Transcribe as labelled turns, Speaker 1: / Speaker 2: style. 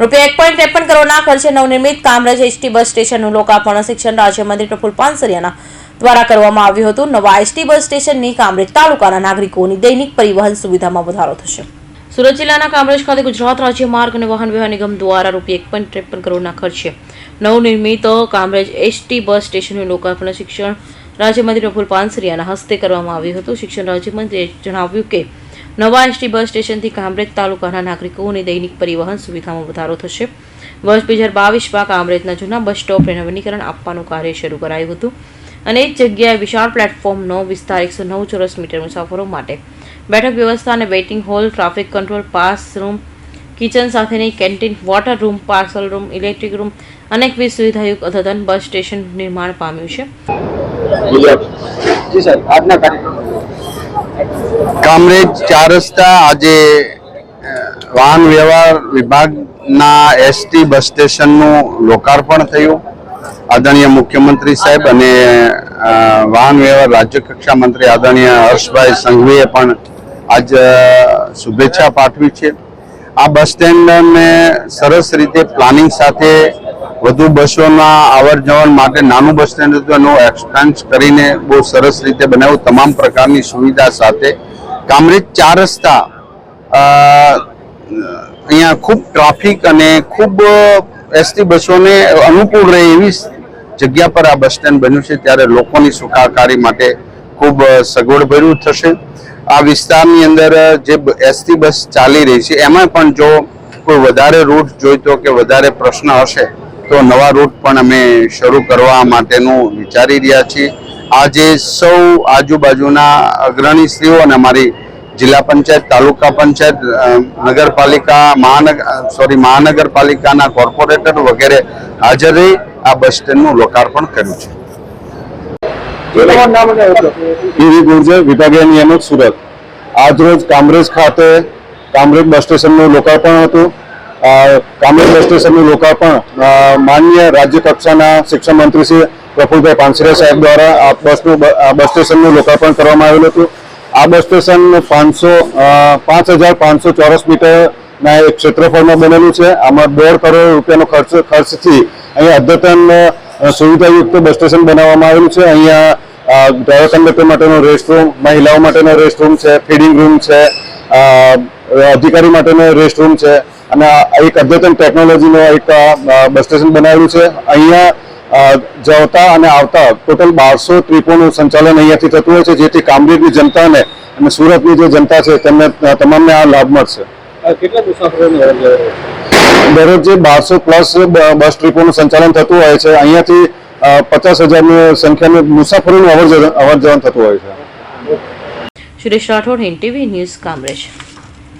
Speaker 1: રૂપિયા એક પોઈન્ટ ત્રેપન કરોડના ખર્ચે નવનિર્મિત કામરેજ એસટી બસ સ્ટેશનનું લોકાર્પણ શિક્ષણ રાજ્યમંત્રી પ્રફુલ પાનસરિયાના દ્વારા કરવામાં આવ્યું હતું. નવા એસટી બસ સ્ટેશનની કામરેજ તાલુકાના નાગરિકોની દૈનિક પરિવહન સુવિધામાં વધારો થશે. સુરત જિલ્લાના કામરેજ ખાતે ગુજરાત રાજ્ય માર્ગ અને વાહન વ્યવહાર નિગમ દ્વારા રૂપિયા એક પોઈન્ટ ત્રેપન કરોડના ખર્ચે નવનિર્મિત કામરેજ એસટી બસ સ્ટેશનનું લોકાર્પણ શિક્ષણ રાજ્યમંત્રી પ્રફુલ પાનસરિયાના હસ્તે કરવામાં આવ્યું હતું. શિક્ષણ રાજ્યમંત્રીએ જણાવ્યું કે નવા એસટી બસ સ્ટેશનથી કામરેજ તાલુકાના નાગરિકોની દૈનિક પરિવહન સુવિધામાં વધારો થશે. વર્ષ બે હજાર બાવીસમાં કામરેજના જૂના બસ સ્ટોપને નવીનીકરણ આપવાનું કાર્ય શરૂ કરાયું હતું અને એક જગ્યાએ વિશાળ પ્લેટફોર્મનો વિસ્તાર એકસો નવ ચોરસ મીટર મુસાફરો માટે બેઠક વ્યવસ્થા અને waiting hall, traffic control, pass room, kitchen સાથેની canteen, water room, parcel room, electric room અનેકવિધ સુવિધાયુક્ત અદ્યતન બસ સ્ટેશન નિર્માણ પામ્યું છે.
Speaker 2: જી સર આજના કાર્યક્રમ
Speaker 3: કામરેજ ચાર રસ્તા આજે વાહન વ્યવહાર વિભાગના એસટી બસ સ્ટેશનનું લોકાર્પણ થયું. આદરણીય મુખ્યમંત્રી સાહેબ અને વાહન વ્યવહાર રાજ્ય કક્ષા મંત્રી આદરણીય હર્ષભાઈ સંઘવીએ પણ આજ શુભેચ્છા પાઠવી છે. આ બસ સ્ટેન્ડને સરસ રીતે પ્લાનિંગ સાથે વધુ બસોના અવર જવર માટે નાનું બસ સ્ટેન્ડ હતું. એનું એક્સપાન્સ કરીને બહુ સરસ રીતે બનાવ્યું. તમામ પ્રકારની સુવિધા સાથે. કામરેજ ચાર રસ્તા અહીંયા ખૂબ ટ્રાફિક અને ખૂબ એસટી બસોને અનુકૂળ રહે એવી જગ્યા પર આ બસ સ્ટેન્ડ બન્યું છે. ત્યારે લોકોની સુખાકારી માટે ખૂબ સગવડભર્યું થશે. આ વિસ્તારની અંદર જે એસટી બસ ચાલી રહી છે, એમાં પણ જો કોઈ વધારે રૂટ જોઈતો કે વધારે પ્રશ્ન હશે તો નવા રૂટ પણ અમે શરૂ કરવા માટેનું વિચારી રહ્યા છીએ. આજે સૌ આજુબાજુના અગ્રણી શ્રીઓ અને અમારી જિલ્લા પંચાયત, તાલુકા પંચાયત નગરપાલિકા મહાનગર સોરી મહાનગરપાલિકાના કોર્પોરેટર વગેરે હાજર રહી આ બસ સ્ટેન્ડનું લોકાર્પણ કર્યું છે.
Speaker 4: વિભાગીય નિયામક, સુરત. આજરોજ કામરેજ ખાતે કામરેજ બસ સ્ટેશનનું લોકાર્પણ હતું. કામરેજ સ્ટેશનનું લોકાર્પણ માન્ય રાજ્ય કક્ષાના શિક્ષણ મંત્રી શ્રી પ્રફુલભાઈ પાનસરિયા સાહેબ દ્વારા આ બસનું બસ સ્ટેશનનું લોકાર્પણ કરવામાં આવેલું હતું. આ બસ સ્ટેશન પાંચસો પાંચ હજાર પાંચસો ચોરસ મીટરના એક ક્ષેત્રફળમાં બનેલું છે. આમાં દોઢ કરોડ રૂપિયાનો ખર્ચ, ખર્ચથી અહીંયા અદ્યતન સુવિધાયુક્ત બસ સ્ટેશન બનાવવામાં આવેલું છે. અહીંયા ડ્રાઈવર કંડક્ટર માટેનો રેસ્ટરૂમ મહિલાઓ માટેનો રેસ્ટરૂમ છે ફીડિંગ રૂમ છે અધિકારી માટેનો રેસ્ટરૂમ છે અને આ એક અદ્યતન ટેકનોલોજીનો એક બસ સ્ટેશન બનાવેલું છે. અહીંયા જવતા જતા અને આવતા ટોટલ બારસો ટ્રીપોનું સંચાલન અહીંયાથી થતું હોય છે જેથી કામરેજની જનતાને અને સુરતની જે જનતા છે તેમને તમામને આ લાભ મળશે.
Speaker 2: દરરોજ કેટલા મુસાફરોની અવર જવર છે?
Speaker 4: દરરોજે બારસો પ્લસ બસ ટ્રીપોનું સંચાલન થતું હોય છે. અહીંયાથી પચાસ હજારની સંખ્યાનું મુસાફરોનું અવર જવર અવર જવર થતું હોય છે.
Speaker 1: Suresh Rathod NTV news Kamrej.